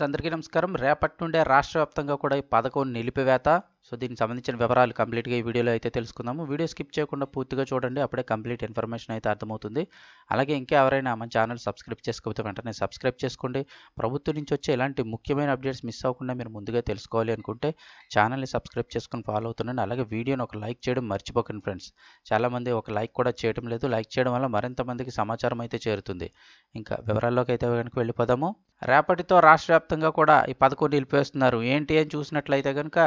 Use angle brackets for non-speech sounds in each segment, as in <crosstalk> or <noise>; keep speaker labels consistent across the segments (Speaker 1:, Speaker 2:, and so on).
Speaker 1: అందరికీ నమస్కారం. రేపటి నుండే రాష్ట్ర వ్యాప్తంగా కూడా ఈ పథకం నిలిపివేత. సో దీనికి సంబంధించిన వివరాలు కంప్లీట్గా ఈ వీడియోలో అయితే తెలుసుకుందాము. వీడియో స్కిప్ చేయకుండా పూర్తిగా చూడండి అప్పుడే కంప్లీట్ ఇన్ఫర్మేషన్ అయితే అర్థమవుతుంది. అలాగే ఇంకా ఎవరైనా మన ఛానల్ సబ్స్క్రైబ్ చేసుకోకపోతే వెంటనే సబ్స్క్రైబ్ చేసుకోండి. ప్రభుత్వం నుంచి వచ్చే ఇలాంటి ముఖ్యమైన అప్డేట్స్ మిస్ అవ్వకుండా మీరు ముందుగా తెలుసుకోవాలి అనుకుంటే ఛానల్ని సబ్స్క్రైబ్ చేసుకుని ఫాలో అవుతుండండి. అలాగే వీడియోని ఒక లైక్ చేయడం మర్చిపోకండి ఫ్రెండ్స్. చాలామంది ఒక లైక్ కూడా చేయడం లేదు. లైక్ చేయడం వల్ల మరింత మందికి సమాచారం అయితే చేరుతుంది. ఇంకా వివరాల్లోకి అయితే కనుక వెళ్ళిపోదాము. రేపటితో రాష్ట్ర వ్యాప్తంగా కూడా ఈ పథకం నిలిపేస్తున్నారు ఏంటి అని చూసినట్లయితే కనుక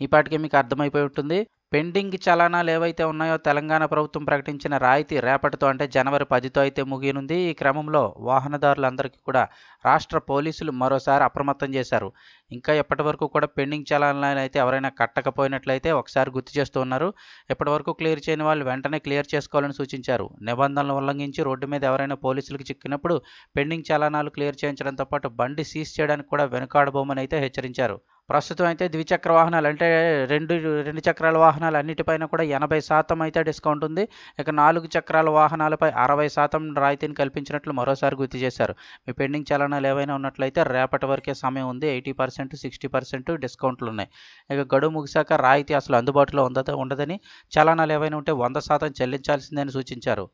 Speaker 1: ఈ మీకు అర్థమైపోయి ఉంటుంది. పెండింగ్ చలానాలు ఏవైతే ఉన్నాయో తెలంగాణ ప్రభుత్వం ప్రకటించిన రాయితీ రేపటితో అంటే జనవరి పదితో అయితే ముగియనుంది. ఈ క్రమంలో వాహనదారులందరికీ కూడా రాష్ట్ర పోలీసులు మరోసారి అప్రమత్తం చేశారు. ఇంకా ఎప్పటి వరకు కూడా పెండింగ్ చలానాలు అయితే ఎవరైనా కట్టకపోయినట్లయితే ఒకసారి గుర్తు చేస్తూ ఉన్నారు. ఎప్పటి వరకు క్లియర్ చేయని వాళ్ళు వెంటనే క్లియర్ చేసుకోవాలని సూచించారు. నిబంధనలు ఉల్లంఘించి రోడ్డు మీద ఎవరైనా పోలీసులకు చిక్కినప్పుడు పెండింగ్ చలానాలు క్లియర్ చేయించడంతో పాటు బండి సీజ్ చేయడానికి కూడా వెనుకాడబోమని అయితే హెచ్చరించారు. ప్రస్తుతం అయితే ద్విచక్ర వాహనాలు అంటే రెండు రెండు చక్రాల వాహనాలు అన్నిటిపైన కూడా ఎనభై శాతం అయితే డిస్కౌంట్ ఉంది. ఇక నాలుగు చక్రాల వాహనాలపై అరవై శాతం రాయితీని కల్పించినట్లు మరోసారి గుర్తు చేశారు. మీ పెండింగ్ చలనాలు ఏవైనా ఉన్నట్లయితే రేపటి వరకే సమయం ఉంది. ఎయిటీ పర్సెంట్ సిక్స్టీ పర్సెంట్ డిస్కౌంట్లు ఉన్నాయి. ఇక గడువు ముగిశాక రాయితీ అసలు అందుబాటులో ఉంద ఉండదని చలనాలు ఏవైనా ఉంటే వంద శాతం చెల్లించాల్సిందని సూచించారు.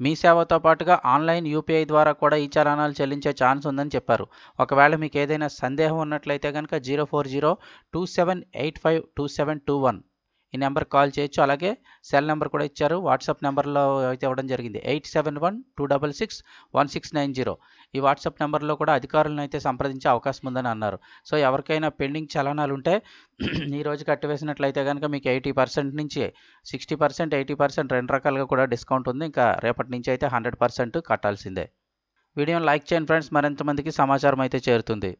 Speaker 1: మీ సేవతో పాటుగా ఆన్లైన్ యూపీఐ ద్వారా కూడా ఈ చలానాలు చెల్లించే ఛాన్స్ ఉందని చెప్పారు. ఒకవేళ మీకు ఏదైనా సందేహం ఉన్నట్లయితే కనుక zero four zero two seven eight five two seven two one. ఈ నెంబర్ కాల్ చేయొచ్చు. అలాగే సెల్ నెంబర్ కూడా ఇచ్చారు. వాట్సాప్ నెంబర్లో అయితే ఇవ్వడం జరిగింది. Eight seven one two double six one six nine zero. ఈ వాట్సాప్ నెంబర్లో కూడా అధికారులను అయితే సంప్రదించే అవకాశం ఉందని అన్నారు. సో ఎవరికైనా పెండింగ్ చలనాలు ఉంటే <clears throat> ఈ రోజు కట్టివేసినట్లయితే కనుక మీకు ఎయిటీ పర్సెంట్ నుంచి సిక్స్టీ పర్సెంట్ ఎయిటీ పర్సెంట్ రెండు రకాలుగా కూడా డిస్కౌంట్ ఉంది. ఇంకా రేపటి నుంచి అయితే హండ్రెడ్ పర్సెంట్ కట్టాల్సిందే. వీడియోని లైక్ చేయండి ఫ్రెండ్స్. మరింత మందికి సమాచారం అయితే చేరుతుంది.